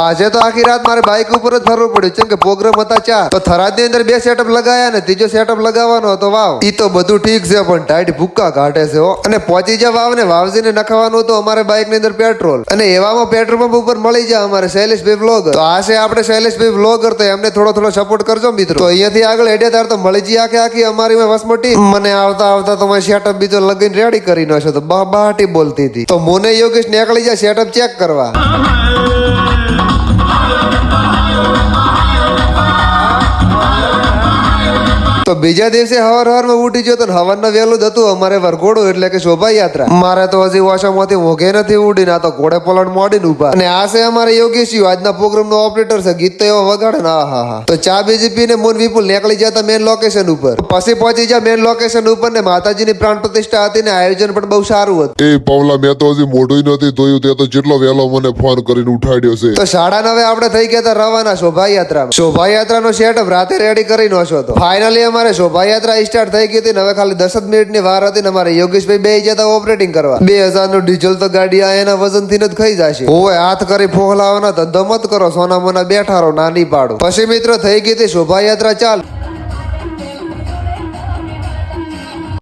આજે તો આખી રાત મારે બાઇક ઉપર જ ફરવું પડ્યું. કેમ કે પ્રોગ્રામ હતા ચાર. તો થરાદની અંદર બે સેટઅપ લગાયા ને ત્રીજો સેટઅપ લગાવવાનો હતો, વાવ. ઈ તો બધું ઠીક છે, પણ ટાઈટ ભૂક્કા કાઢે છે અને પહોંચી જા વાવ ને વાવજીને નખાવાનું હતું અમારે બાઇકની અંદર પેટ્રોલ અને એવામાં પેટ્રોલ પંપ ઉપર મળી જાય અમારે શૈલેષભાઈ વ્લોગર તો આ છે આપણે શૈલેષભાઈ વ્લોગર તો એમને થોડો થોડો સપોર્ટ કરજો મિત્રો. તો અહીંયાથી આગળ એડે તાર તો મળી જઈ આખી આખી અમારી વસમટી મને આવતા આવતા તો સેટઅપ બીજો લગીને રેડી કરી નાખ્યો તો બાટી બોલતી હતી. તો મોને યોગેશ નીકળી જાય સેટઅપ ચેક કરવા. Oh, તો બીજા દિવસે હવાર હવારમાં ઉઠી ગયો તો હવારના વહેલું જ હતું. અમારે વરઘોડું એટલે કે શોભાયાત્રા. મારે તો હજી ઓછામાંથી મોઘે નથી ઉડી ને તો ઘોડે પલણ મોડીને ઊભા અને આ છે અમારે યોગેશિયો આજના પ્રોગ્રામ નો ઓપરેટર છે ગીત તો એવો વગાડે ને હા હા તો ચા બીજી પીને મોન વિપુલ નીકળી જતા મેન લોકેશન ઉપર. પછી પહોંચી જા મેન લોકેશન ઉપર ને માતાજીની પ્રાણ પ્રતિષ્ઠા હતી ને આયોજન પણ બહુ સારું હતું. એ પવલા મેં તો હજી મોઢું નથી ધોયું તે તો જેટલો વહેલો મને ફોન કરીને ઉઠાડ્યો છે. તો સાડા નવે આપણે થઈ ગયા હતા રવાના શોભાયાત્રા શોભાયાત્રાનો સેટઅપ રાતે રેડી કરી નો છો તો ફાઇનલી અમારે શોભાયાત્રા સ્ટાર્ટ થઈ ગઈ હતી હવે ખાલી દસ જ મિનિટની વાર હતી અમારે યોગેશભાઈ બે જતા ઓપરેટિંગ કરવા. બે હજારનું ડીઝલ તો ગાડી આ એના વજનથી જ ખાઈ જશે. હોય હાથ કરી ફોહલાવાના ધંધો મત કરો સોના મોના બેઠા રહો નાની પાડો પછી મિત્રો થઈ ગઈ હતી શોભાયાત્રા ચાલ.